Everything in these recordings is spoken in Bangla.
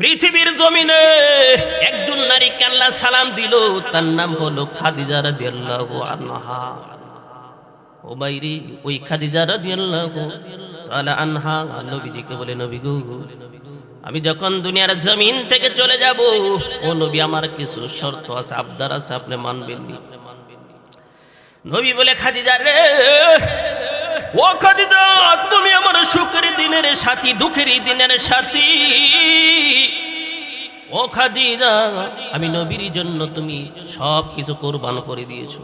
পৃথিবীর জমিনে একজন নারী কাল্লা সালাম দিল, তার নাম হলো খাদিজা রাদিয়াল্লাহু আনহা। ও বাইরে, ওই খাদিজা রাদিয়াল্লাহু তাআলা আনহা, নবীজিকে বলে, নবী গো, আমি যখন দুনিয়ার জমিন থেকে চলে যাব, ও নবী, আমার কিছু শর্ত আছে, আবদার আছে, আপনি মানবেন নবী বলে, খাদিজা রে ও খাদিজা, তুমি আমার সুখের দিনের সাথী, দুঃখের দিনের সাথী। ও খাদিজা, আমি নবীর জন্য তুমি সব কিছু কোরবান করে দিয়েছ।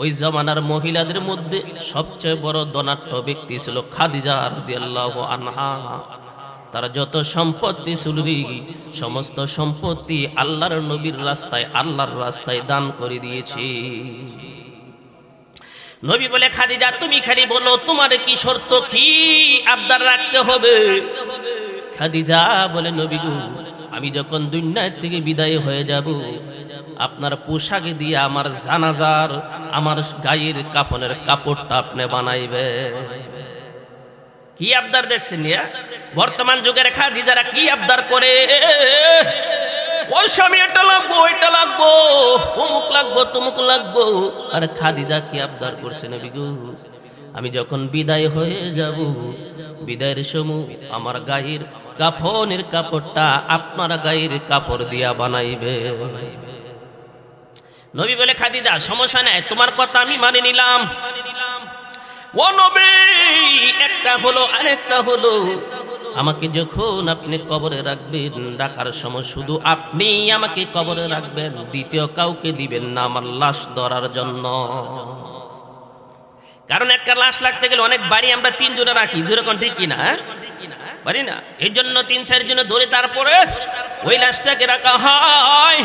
ওই জামানার মহিলাদের মধ্যে সবচেয়ে বড় দনাট্য ব্যক্তি ছিল খাদিজা আনহা। তার যত সম্পত্তি ছিল সমস্ত সম্পত্তি আল্লাহর নবীর রাস্তায়, আল্লাহর রাস্তায় দান করে দিয়েছে। নবী বলে, খাদিজা, তুমি খালি বলো, তোমার কি শর্ত, কি আবদার রাখতে হবে? খাদিজা বলে, নবী আমি যখন দুনিয়ার থেকে বিদায় হয়ে যাব, আপনার পোশাক দিয়ে আমার জানাজার, আমার গায়ের কাফনের কাপড়টা আপনি বানাইবে কি আবদার দেখছেন? বর্তমান যুগের খাদিজারা কি আবদার করে? ওই এটা লাগবো এটা লাগবো, অমুক লাগবো, তমুক লাগবো। আর খাদিজা কি আবদার করছে নবী গো? আমি যখন বিদায় হয়ে যাব, বিদায়ের সময় আমার গায়ের কাফনের কাপড়টা আপনার গায়ের কাপড় দিয়া বানাইবে। নবী বলে, খাদিজা, সমস্যা নাই, তোমার কথা আমি মানে নিলাম। ও নবী, একটা হলো আরেকটা হলো আমাকে যখন আপনি কবরে রাখবেন, রাখার সময় শুধু আপনি আমাকে কবরে রাখবেন, দ্বিতীয় কাউকে দিবেন না আমার লাশ ধরার জন্য। কারণ একটা লাশ লাগতে গেলে অনেক বাড়ি আমরা তিন জনে রাখি, যেরকম ঠিক কিনা হ্যাঁ? পারি না? এই জন্য তিন চার জনে ধরে তারপরে ওই লাশটাকে রাখা হয়।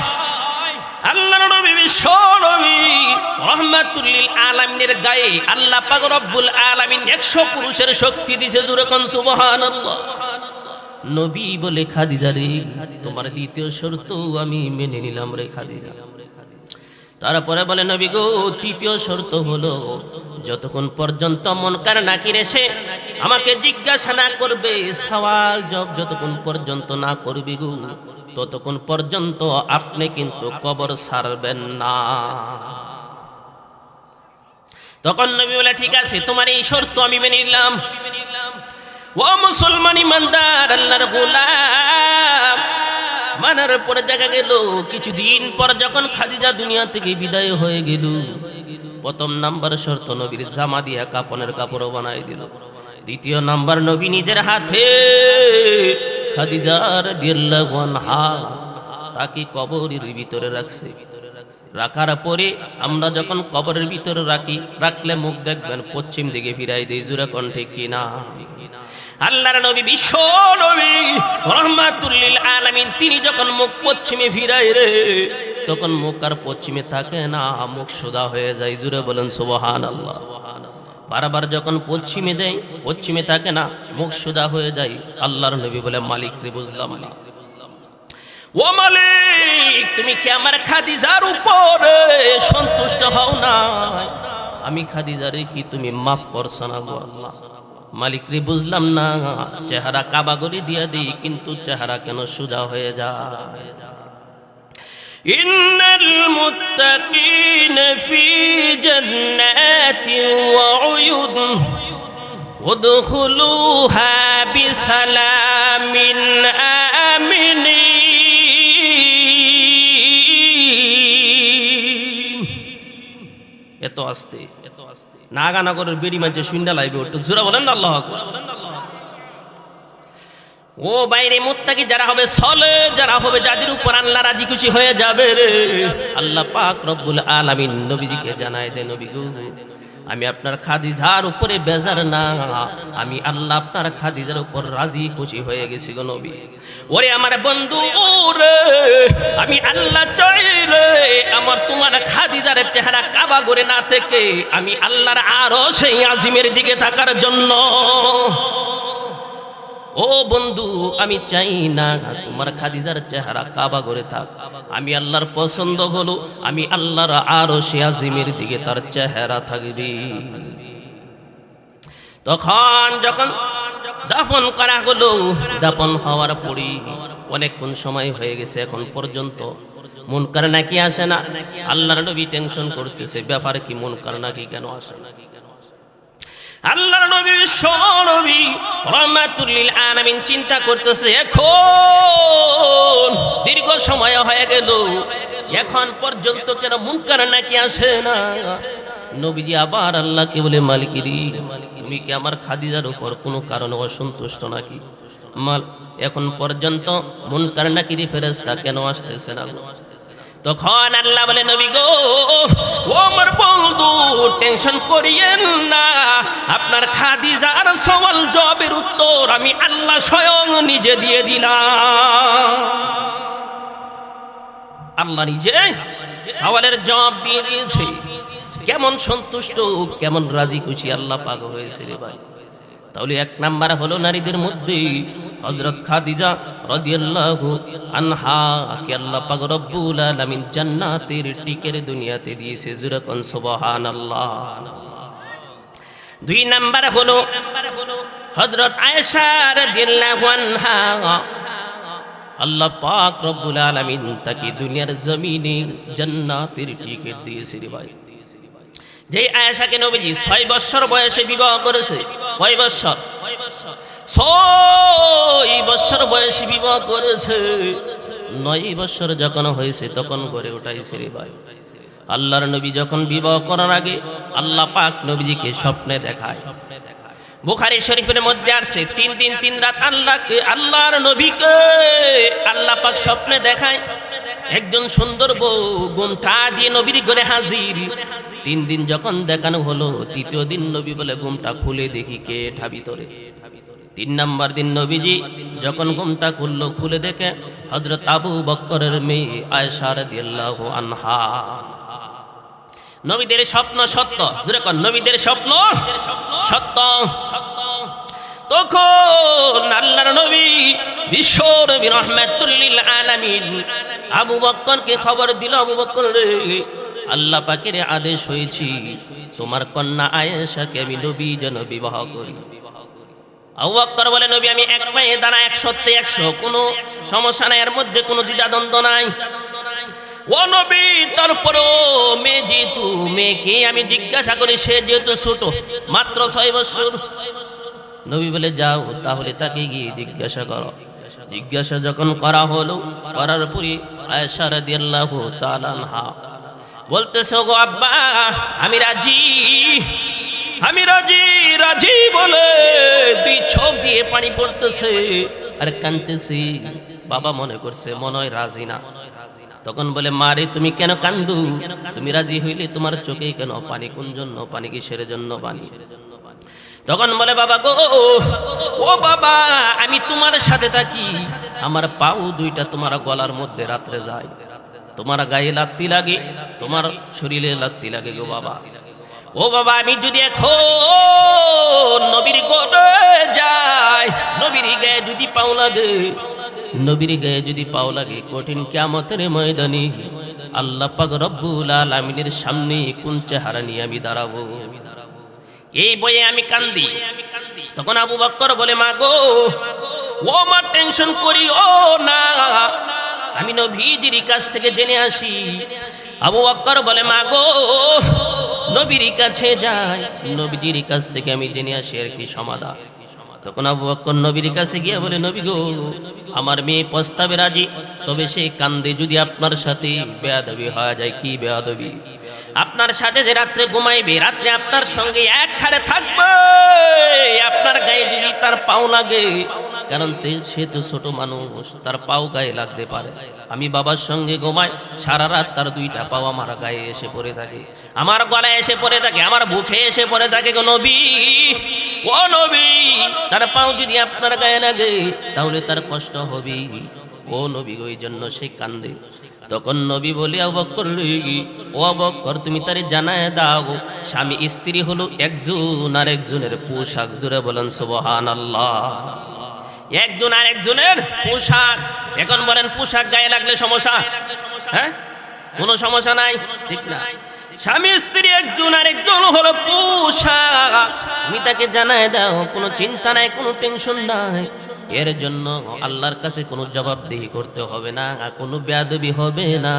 আল্লাহ নবী বিশ্ব নবী। রহমাতুল্লিল আলামিনের গায়ে আল্লাহ পাক রব্বুল আলামিন 100 পুরুষের শক্তি দিয়েছে যেরকম সুবহানাল্লাহ। নবী বলে, খাদিজা রে রে তারপরে বলে, নবী গো, তৃতীয় শর্ত হলো, যতক্ষণ পর্যন্ত মন কার নাকি রেসে আমাকে জিজ্ঞাসা না করবে, সওয়াল জব যতক্ষণ পর্যন্ত না করবি গো। ততক্ষণ পর্যন্ত আপনি কিন্তু কবর সারবেন না। তখন নবী বলে, ঠিক আছে, তোমার এই শর্ত আমি মেনে নিলাম। ও মুসলমান ইমানদার আল্লাহর গোলাম, মানার পরে দেখা গেল, কিছুদিন পর যখন খাদিজা দুনিয়া থেকে বিদায় হয়ে গেল, প্রথম নাম্বার শর্ত নবীর জামা দিয়া কাপনের কাপড়ও বানাই দিল। দ্বিতীয় নাম্বার, নবী নিজের হাতে খাদিজার তাকে কবরের ভিতরে রাখছে। রাখার পরে আমরা যখন কবরের ভিতরে রাখি, রাখলে মুখ দেখবেন পশ্চিম দিকে ফিরাই দেই জুড়ে কণ্ঠে কিনা আল্লাহর নবী, বিশ্ব নবী, রহমাতুল্লিল আলামিন, তিনি যখন মুখ পশ্চিমে ফিরাই রে, তখন মুখ আর পশ্চিমে থাকে না, মুখ সোজা হয়ে যায় জুড়ে বলেন সুবহান আল্লাহ বারবার যখন পশ্চিমে দেয়, পশ্চিমে থাকে না, মুখ সুদা হয়ে যায়। আল্লাহর নবী বলে, মালিক রে বুঝলাম ও মালিক, তুমি কি আমার খাদিজার উপরে সন্তুষ্ট হও না আমি খাদিজারে কি তুমি মাফ করছ না গো আল্লাহ? মালিক বুঝলাম না, চেহারা কাবাগরি দিয়া দিই, কিন্তু চেহারা কেন সুজা হয়ে যায়? ইন্নাল মুত্তাকিনা وادخلوها بسلام آمنين এত আস্তে এত আস্তে নাগানগরের বেড়ি মাঝে শুনডা লাইবে ওটা জোরা বলেন না আল্লাহ আকবার। ও বাইরে মুত্তাকি যারা হবে সলে যারা হবে যাদের উপর আল্লাহ রাজি খুশি হয়ে যাবে রে আল্লাহ পাক রব্বুল আলামিন নবীজিকে জানায় দে নবী গো আমি আপনার খাদিজার উপরে বেজার না। আমি আল্লাহ আপনার খাদিজার উপর রাজি, খুশি হয়ে গেছি গো নবী। ওরে আমার বন্ধু রে, আমি আল্লাহ চাই রে, আমার তোমার খাদিজার চেহারা কাবা করে না থেকে আমি আল্লাহর আরও সেই আজিমের দিকে থাকার জন্য। ও বন্ধু, আমি চাই না তোমার খাদিজার চেহারা কাবা করে থাক। আমি আল্লাহর পছন্দ হলো, আমি আল্লাহর আরও সে আজিমের দিকে তার চেহারা থাকবে। তখন যখন দাফন করা হলো, দাফন হওয়ার পরে অনেকক্ষণ সময় হয়ে গেছে এখন পর্যন্ত। মুনকার নাকি আসে না? আল্লাহর নবী টেনশন করতেছে, ব্যাপার কি মুনকার নাকি কেন আসে না? আল্লাহর নবী নবী রহমাতুল্লিল আলামিন চিন্তা করতেছে, এখন দীর্ঘ সময় হয়ে গেল। এখন পর্যন্ত কেন মুনকার নাকি আসে না? নবীজি আবার আল্লাহকে বলে মালিকিরি তুমি কি আমার খাদিজার উপর কোনো কারণে অসন্তুষ্ট নাকি? মাল, এখন পর্যন্ত মুনকার নাকিরি ফেরেস্তা কেন আসতেছে না গো? তখন আল্লাহ বলে, নবী গো, ও আমার বন্ধু, টেনশন করিয়েন না। আপনার খাদিজার সওয়াল জবের উত্তর আমি আল্লাহ স্বয়ং নিজে দিয়ে দিলাম। আল্লাহ নিজে সওয়ালের জবাব দিয়ে দিয়েছে। কেমন সন্তুষ্ট, কেমন রাজি খুশি আল্লাহ পাক হয়েছে রে ভাই। তাহলে এক নাম্বার হলো নারীদের মধ্যে হযরত খাদিজা রাদিয়াল্লাহু আনহা, কে আল্লাহ পাক রব্বুল আলামিন জান্নাতের টিকের দুনিয়াতে দিয়েছে জুরা সুবহানাল্লাহ। দুই নাম্বার হলো হযরত আয়েশা রাদিয়াল্লাহু আনহা। আল্লাহ পাক রব্বুল আলামিন তাকে দুনিয়ার জমিনে জান্নাতের টিকিট দিয়েছে রে ভাই। যে আয়েশাকে নবীজি ছয় বছর বয়সে বিবাহ করেছে, কয় বছর? ছয় বছর বয়সে বিবাহ করেছে। নয় বছর যখন হয়েছে, তখন গড়ে উঠাইছে রে ভাই। আল্লাহর নবী যখন বিবাহ করার আগে আল্লাহ পাক নবীজিকে স্বপ্নে দেখায়। বুখারী শরীফের মধ্যে আসছে তিন দিন, তিন রাত আল্লাহকে, আল্লাহর নবীকে আল্লাহ পাক স্বপ্নে দেখায়। একজন সুন্দর বউ গুমটা দিয়ে নবীর ঘরে হাজির। তিন দিন যখন দেখানো হলো, তৃতীয় দিন নবী বলে গুমটা খুলে দেখি কে এঠা ভিতরে তিন নাম্বার দিন নবীজি যখন ঘুমটা খুললো, খুলে দেখে হজরত আবু বক্করের মেয়ে আয়েশা রাদিয়াল্লাহু আনহা। নবীদের স্বপ্ন সত্য। জোরে নবীদের স্বপ্ন সত্য। তখন আল্লাহর নবী বিশ্ব নবী রহমাতুল্লিল আলামিন আবু বক্করকে খবর দিল, আবু বক্কর রে, আল্লাহ পাকের আদেশ হয়েছি, তোমার কন্যা আয়েশাকে আমি নবী যেন বিবাহ করি। আবু বক্কর বলে, নবী, আমি এক পায়ে দাঁড়া, এক সত্যি একশো। কোনো সমস্যা নাই, এর মধ্যে কোনো দ্বিধাদ্বন্দ্ব নাই। ও নবী, তারপরও মেয়ে যেহেতু মেয়েকে আমি জিজ্ঞাসা করি, সে যেহেতু ছোট, মাত্র ছয় বছর। নবী বলে, যাও, তাহলে তাকে গিয়ে জিজ্ঞাসা করো। জিজ্ঞাসা যখন করা হলো, করার পরে আয়েশা রাদিয়াল্লাহু তাআলা বলতেছে গো আব্বা, আমি রাজি। আমি রাজি রাজি বলে দুই চোখ দিয়ে পানি পড়তেছে আর কানতেছি। বাবা মনে করছে মনে হয় রাজি না। তখন বলে মারে তুমি কেন কান্দু? তুমি রাজি হইলে তোমার চোখে কেন পানি? কোন জন্য পানি, কিসের জন্য পানি? তখন বলে, বাবা গো, ও বাবা, আমি তোমার সাথে থাকি। আমার পাও দুইটা তোমার গলার মধ্যে রাত্রে যায়। তোমার গায়ে লাত্তি লাগে, তোমার শরীরে লাত্তি লাগে গো বাবা। ও বাবা, আমি যদি এখন নবীর গলে যাই, নবীর গায়ে যদি পাও লাগে, নবীর গায়ে যদি পাও লাগে, কঠিন কিয়ামতের ময়দানে আল্লাহ পাক রব্বুল আলামিনের সামনে কোন চেহারা নিয়ে আমি দাঁড়াবো? এই বইয়ে আমি কান্দি। তখন আবু বক্কর বলে, মা গো, ও মা টেনশন করি ও না। আমি নবীজির কাছ থেকে জেনে আসি আবু বক্কর বলে মা গো নবীর কাছে যাই। নবীজির কাছ থেকে আমি জেনে আসি আর কি সমাধান। তখন আবু বক্কর নবীর কাছে গিয়ে বলে, নবী গো, আমার মেয়ে প্রস্তাবে রাজি, তবে সে কান্দে যদি আপনার সাথে বেয়াদবি হয়ে যায়, কি বেয়াদবি? আপনার সাথে যে রাত্রে ঘুমাইবে, রাত্রে আপনার সঙ্গে এক খাড়ে থাকবে। আপনার গায়ে যদি তার পাও লাগে কারণ সে তো ছোট মানুষ, তার পাও গায়ে লাগতে পারে। আমি বাবার সঙ্গে ঘুমাই, সারা রাত তার দুইটা পাও আমার গায়ে এসে পড়ে থাকে। আমার গলায় এসে পড়ে থাকে, আমার বুকে এসে পড়ে থাকে গো নবী। ও নবী, তার পাও যদি আপনার গায়ে লাগে, তাহলে তার কষ্ট হবে ও নবী, ওই জন্য সে কান্দে। তখন নবী বলে অবক্কর ও অবক্কর তুমি তারে জানায় দাও স্বামী স্ত্রী হলো একজন আর একজনের পোশাক জুড়ে বলেন সুবহান আল্লাহ একজন আর একজনের পোশাক। এখন বলেন পোশাক গায়ে লাগলে সমস্যা? হ্যাঁ? কোনো সমস্যা নাই? ঠিক না। স্বামী স্ত্রী একজন আর একজন হলো পোষা তুমি তাকে জানায় দাও, কোনো চিন্তা নাই, কোনো টেনশন নাই। এর জন্য আল্লাহর কাছে কোনো জবাবদিহি করতে হবে না, কোনো বেয়াদবি হবে না।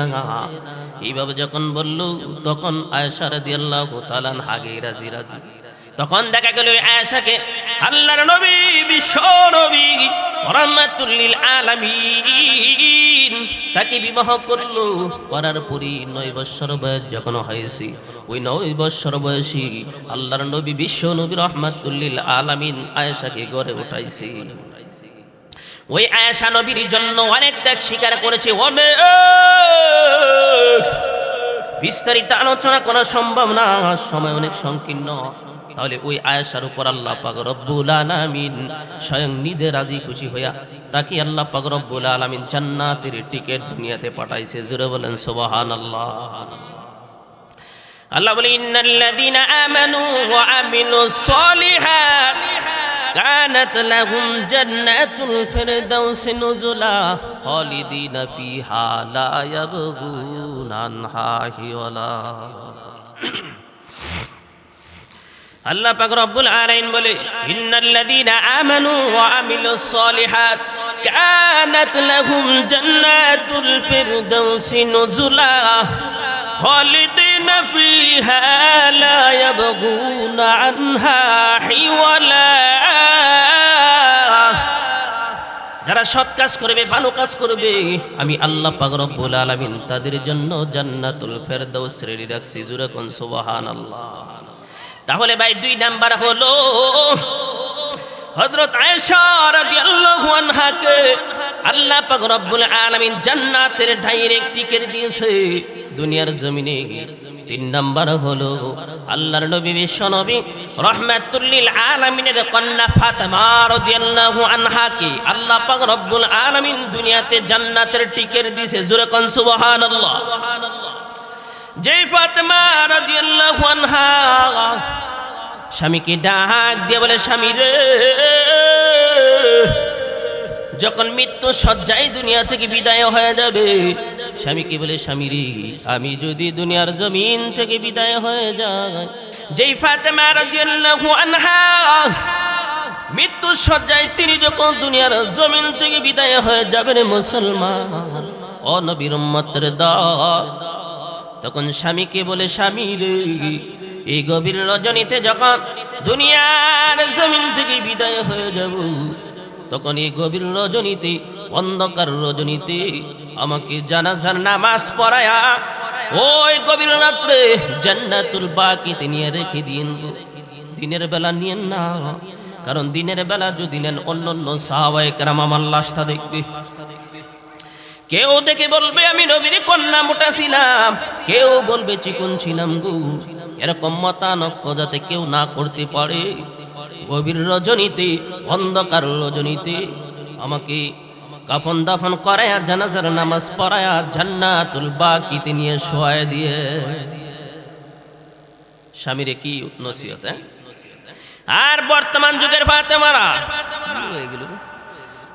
এইভাবে যখন বলল, তখন আয়েশা রাদিয়াল্লাহু তাআলা আগে রাজি রাজি। তখন দেখা গেল ওই আয়েশাকে, আল্লাহর নবী, বিশ্ব নবী রহমাতুল্লিল আলামিন। তাকে বিবাহ করল, করার পরই নয় বৎসর বয়স যখন হয়েছে। ওই নয় বৎসর বয়সী আল্লাহর নবী, বিশ্ব নবী রহমাতুল্লিল আলামিন আয়েশাকে গড়ে উঠাইছে। ওই আয়েশা নবীর জন্য অনেক ত্যাগ স্বীকার করেছে। অনেক! বিস্তারিত আলোচনা করা সম্ভব না। সময় অনেক সংকীর্ণ। তাহলে ওই আয়েশার উপর আল্লাহ পাক রব্বুল আলামিন স্বয়ং নিজে রাজি খুশি হইয়া তাকে আল্লাহ পাক রব্বুল আলামিন জান্নাতের টিকিট দুনিয়াতে পাঠাইছে। জোরে বলেন, সুবহানাল্লাহ। আল্লাহ বলে, ইন্নাল্লাযীনা আমানু ওয়া আমিলুস সলিহাত কানাত লাহুম জান্নাতুল ফিরদাউস নুজুলা খালিদিনা ফিহা লা ইয়াবগুনা আনহা হিওয়ালা। আল্লাহ পাক রব্বুল আলামিন বলে, ইন্নাল্লাযীনা আমানু ওয়া আমিলুস সলিহাত কানাত লাহুম জান্নাতুল ফিরদাউসি নুজুলা খালিদিন ফিহা লা ইয়াবগুনা আনহা হিওয়ালা. যারা সৎ কাজ করবে, ভালো কাজ করবে, আমি আল্লাহ পাক রব্বুল আলামিন তাদের জন্য জান্নাতুল ফেরদাউস রেডি রাখছি। জুরে কোন সুবহানাল্লাহ। তাহলে ভাই দুই নাম্বার হলো হযরত আয়েশা আল্লাহ পাক রব্বুল আলামিন জান্নাতের ডাইরেক্ট টিকেট দিয়েছে দুনিয়ার জমিনে। তিন নাম্বার হলো আল্লাহর নবী বিশ্ব নবী রহমাতুল্লিল আলামিনের কন্যা ফাতেমা রাদিয়াল্লাহু আনহাকে আল্লাহ পাক রব্বুল আলামিন দুনিয়াতে জান্নাতের টিকেট দিয়েছে। জোরে কোন সুবহানাল্লাহ। যেই ফাতেমা রাদিয়াল্লাহু আনহা স্বামীকে ডাক দিয়ে বলে, স্বামী রে, যখন মৃত্যু সজ্জায় দুনিয়া থেকে বিদায় হয়ে যাবে, স্বামীকে বলে, স্বামী রে, আমি যদি দুনিয়ার জমিন থেকে বিদায় হয়ে যাই, যেই ফাতেমা রাদিয়াল্লাহু আনহা মৃত্যু সজ্জায় তিনি যখন দুনিয়ার জমিন থেকে বিদায় হয়ে যাবেন মুসলমান, ও নবীর উম্মতের তখন স্বামীকে বলে, স্বামী রে, এই গভীর রজনীতে যখন দুনিয়ার জমিন থেকে বিদায় হয়ে যাব, তখন এই গভীর রজনীতে, অন্ধকার রজনীতে আমাকে জানাজার নামাজ পড়ায়া ওই গভীর রাত্রে জান্নাতুল বাকিতে নিয়ে রেখে দিন। দিনের বেলা নিয়েন না, কারণ দিনের বেলা যদি নেন অন্য অন্য সাহাবায়ে কেরাম আমার লাশটা দেখবে কেউ দেখে বলবে, আমি নবীর কন্যা, মোটা ছিলাম। কেউ বলবে, চিকন ছিলাম গু। এরকম মতানক্য যাতে কেউ না করতে পারে। গভীর রজনীতে, অন্ধকার রজনীতে আমাকে কাফন দাফন করায়া, জানাজার নামাজ পড়ায়া জান্নাতুল বাকিতে নিয়ে শোয়ায় দিয়ে। স্বামীরে কি নসিহত হ্যাঁ? আর বর্তমান যুগের ফাতে মারা এগুলো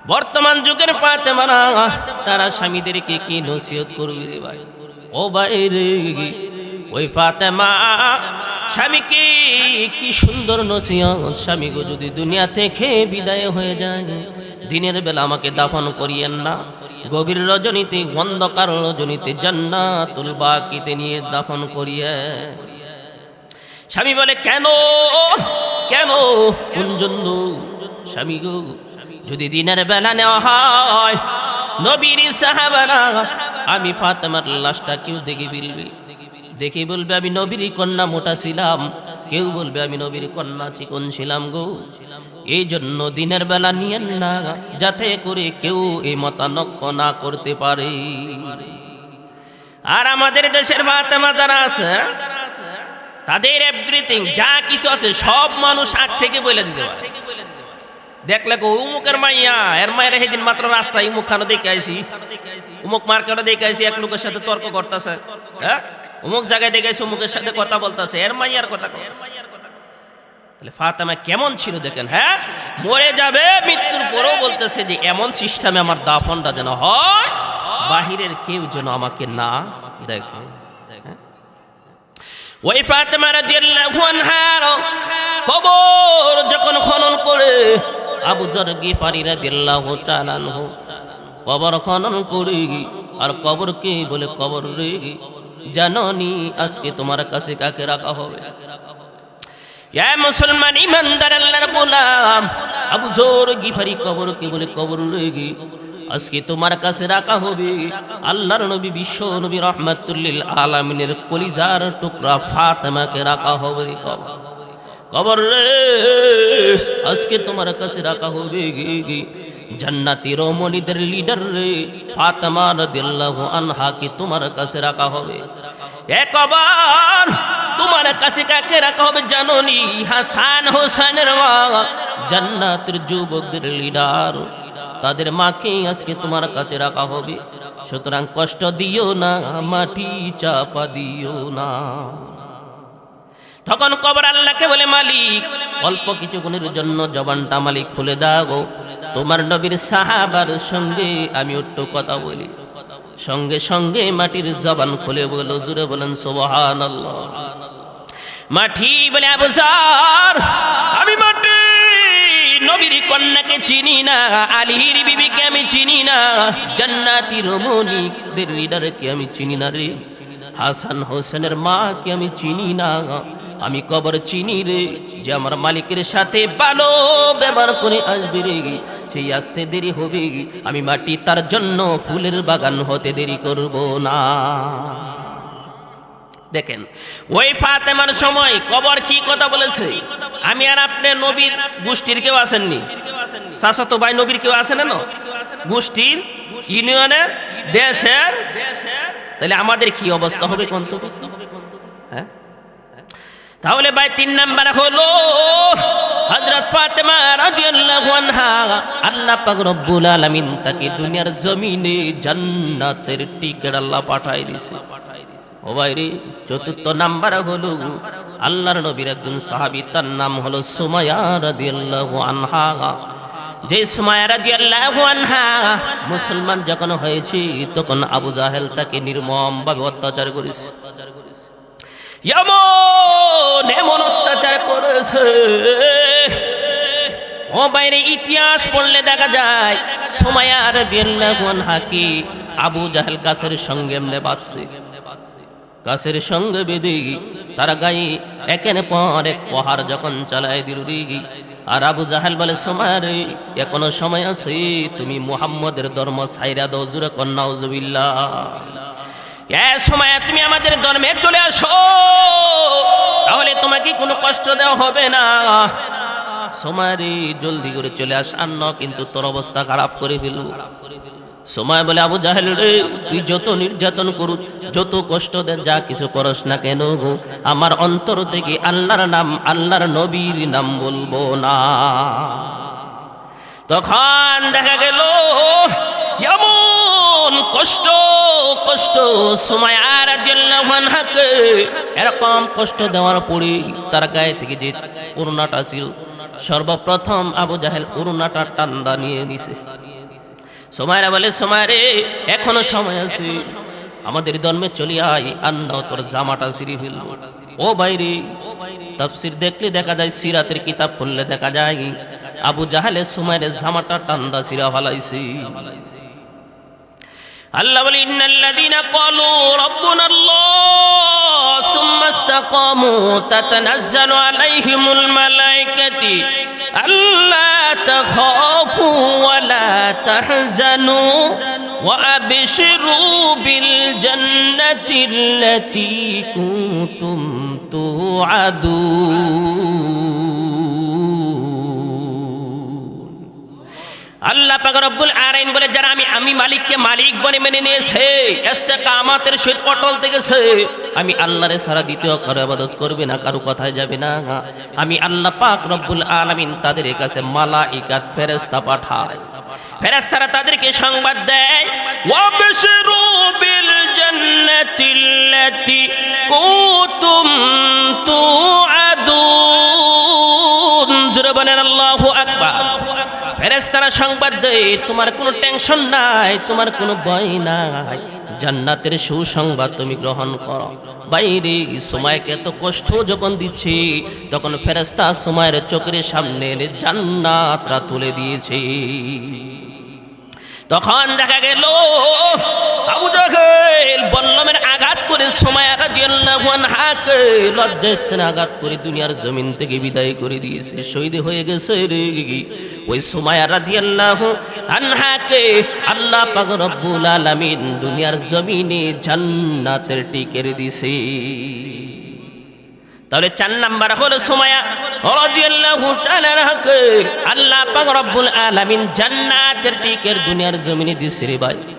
বর্তমান যুগের পাতে মারা তারা স্বামীদেরকে কি নসিহত করবে রে ভাই? ও ভাই রে, ওই ফাতেমা, স্বামীকে কি সুন্দর নসিহত? স্বামী গো, যদি দুনিয়া থেকে বিদায় হয়ে যায়, দিনের বেলা আমাকে দাফন করিয়েন না। গভীর রজনীতে, অন্ধকার রজনীতে জান্নাতুল বাকিতে নিয়ে দাফন করিয়ে। স্বামী বলে, কেন? কেন কোন জন্য স্বামী গো যদি দিনের বেলা নেওয়া হয়, নবীর সাহাবারা, আমি ফাতেমার লাশটা কেউ দেখে ফেলবে। দেখে বলবে, আমি নবীর কন্যা মোটা ছিলাম। কেউ বলবে, আমি নবীর কন্যা চিকন ছিলাম গো। এই জন্য দিনের বেলা নিয়েন না, যাতে করে কেউ এই মতানক্য না করতে পারে। আর আমাদের দেশের ফাতেমা যারা আছে, তাদের এভরিথিং যা কিছু আছে, সব মানুষ আগ থেকে বলে দিতে পারে। দেখলে কো উমুকের মাইয়া, এর মায়ের সেদিন মাত্র রাস্তায় উমুক খানো দেখে আইসি উমুক মার্কেটে দেখে আইসি এক লোকের সাথে তর্ক করতেছে। হ্যাঁ? উমুক জায়গায় দেখে উমুকের সাথে কথা বলতেছে, এর মাইয়ার কথা তাহলে ফাতেমা কেমন ছিল দেখেন হ্যাঁ? মরে যাবে, মৃত্যুর পরেও বলতেছে যে, এমন সিস্টেমে আমার দাফনটা যেন হয়, বাহিরের কেউ যেন আমাকে না দেখে। হ্যাঁ? ওই ফাতেমা রাদিয়াল্লাহু আনহার কবর যখন খনন করে আবু জর গিফারি রাদিয়াল্লাহু তাআলা আনহু। কবর খনন করে, আর কবরকে বলে কবর রে? জাননি আজকে তোমার কাছে কাকে রাখা হবে? ইয়া মুসলমান ইমানদার আল্লাহর গোলাম, আবু জোর গিফারি কবর কে বলে কবর রেগে আজকে তোমার কাছে রাখা হবে আল্লাহর নবী, বিশ্ব নবী রহমাতুল্লিল আলামিনের কলিজার টুকরা ফাতেমাকে রাখা হবে কবর। কবর রে। আজকে তোমার কাছে রাখা হবে। জান্নাতি রমণীদের লিডার রে, ফাতেমা রাদিয়াল্লাহু আনহা কি তোমার কাছে রাখা হবে। এ কবর, তোমার কাছে কাকে রাখা হবে জাননি হাসান হোসেনের মা, জান্নাতের যুবকদের লিডার তাদের মাকে আজকে তোমার কাছে রাখা হবে। সুতরাং কষ্ট দিও না, মাটি চাপা দিও না। তখন কবর আল্লাহকে বলে, মালিক, অল্প কিছু কিছুক্ষণের জন্য জবানটা মালিক খুলে দাও তোমার নবীর সাহাবার সঙ্গে আমি একটু কথা বলি। সঙ্গে সঙ্গে মাটির জবান খুলে বলো জুড়ে বলেন সোহান মাটি বলে আবুজার আমি মাটি, নবীর কন্যাকে চিনি না আলিহির বিবিকে আমি চিনি না, জান্নাতি রমণীদের লিডারকে আমি চিনি না রে, হাসান হোসেনের মাকে আমি চিনি না। আমি কবর চিনি রে, যে আমার মালিকের সাথে ভালো ব্যবহার করে আসবে রে। সেই আসতে দেরি হবে, আমি মাটি তার জন্য ফুলের বাগান হতে দেরি করব না। দেখেন, ওই ফাতেমার সময় কবর কি কথা বলেছে? আমি আর আপনি নবীর গোষ্ঠীর কেউ আসেননি। চাষা তো ভাই নবীর কেউ আসে না? গোষ্ঠীর ইউনিয়নের দেশের? তাহলে আমাদের কি অবস্থা হবে কোন তো? তাহলে ভাই তিন নাম্বার হলো হযরত ফাতেমা রাদিয়াল্লাহু আনহা। আল্লাহ পাক রব্বুল আলামিন তাকে দুনিয়ার জমিনে জান্নাতের টিকিট আল্লাহ পাঠায় দিয়েছে ও ভাই রে, চতুর্থ নাম্বার হলো আল্লাহর নবীর একজন সাহাবী, তার নাম হলো সুমাইয়া রাদিয়াল্লাহু আনহা। যে সুমাইয়া রাদিয়াল্লাহু আনহা মুসলমান যখন হয়েছে, তখন আবু জাহেল তাকে নির্মম ভাবে অত্যাচার করেছে। এমন এমন অত্যাচার করেছে। ও বাইরে ইতিহাস পড়লে দেখা যায় সময়ার হাকি। আবু জাহেল গাছের সঙ্গে এমনি বাঁচছে গাছের সঙ্গে বেঁধে তারা গায়ে একের পর এক পহার যখন চালায় দিল আর আবু জাহেল বলে, সময় এখনও সময় আছে, তুমি মুহাম্মদের ধর্ম সাইরা দো জুরে কন্যা সময় তুমি আমাদের ধর্মে চলে আসো। তাহলে তোমাকে কোনো কষ্ট দেওয়া হবে না। সময় জলদি করে চলে আস। কিন্তু তোর অবস্থা খারাপ করে ফেলু সময় বলে, আবু জাহেল রে, তুই যত নির্যাতন করু যত কষ্ট দেন যা কিছু করস না কেন গো, আমার অন্তর থেকে আল্লাহর নাম, আল্লাহর নবীর নাম বলব না। তখন দেখা গেল এমন কষ্ট কষ্ট সময় আর হাকে এরকম কষ্ট দেওয়ার পরে তার গায়ে থেকে যে করুণাটা ছিল, সর্বপ্রথম আবু জাহেল করুণাটা টান্দা নিয়ে নিছে। সময়েরা বলে সময় রে এখনও সময় আছে, আমাদের ধর্মে চলে আয় আন্না তোর জামাটা সিঁড়ি ফেলব ও বাইরে, তাফসির দেখলে দেখা যায়, সিরাতের কিতাব পড়লে দেখা যায়, আবু জাহালের সময়ের জামাটা টান্দা সিরা ফালাইছে। আল্লাহ বলে, ইন্নাল্লাযীনা ক্বালু রাব্বুনা আল্লাহ সুম্মা ইসতাকামু তাতানাজ্জালু আলাইহিমুল মালায়েকাতি আল্লা তাখাফু ওয়া লা তাহজানু ওয়া আবশিরু বিল জান্নাতি আল্লাতী কুনতুম তু'আদুন। আল্লাহ পাক আলামিন বলে, যারা আমি আমি মালিককে মালিক বলে মেনে নিয়েছে ইস্তেকামাতের সহিত অটল থেকেছে আমি আল্লাহরে সারা দ্বিতীয় কারও ইবাদত করবে না, কারও কথায় যাবে না আমি আল্লাহ পাক রব্বুল আলামিন তাদের কাছে মালাইকাত ফেরেশতা পাঠায় ফেরেশতারা তাদেরকে সংবাদ দেয়, ওয়াবশিরু বিল জান্নাতিল্লাতি কুতুম তুআদুন। জোরে বলেন, আল্লাহু আকবার। ফেরেশতারা সংবাদ দেয়, তোমার কোনো টেনশন নাই, তোমার কোনো ভয় নাই। জান্নাতের সুসংবাদ তুমি গ্রহণ করো। বাইরে সময়কে এত কষ্ট যখন দিচ্ছি, তখন ফেরেস্তা সময়ের চোখের সামনে জান্নাতরা তুলে দিয়েছে। তখন দেখা গেল, আবু জাহেল বল্লমের আঘাত করে সময় রাদিয়াল্লাহু আনহাকে লজ্জাস্থানে আঘাত করে দুনিয়ার জমিন থেকে বিদায় করে দিয়েছে। শহীদ হয়ে গেছে রে। ওই সময় রাদিয়াল্লাহু আনহাকে আল্লাহ পাক রব্বুল আলামিন দুনিয়ার জমিনে জান্নাতের টিকের দিছে। তাহলে চার নাম্বার হলো সময়া আল্লাহ জান্নাতের টিকের দুনিয়ার জমিনে দিছে রে ভাই।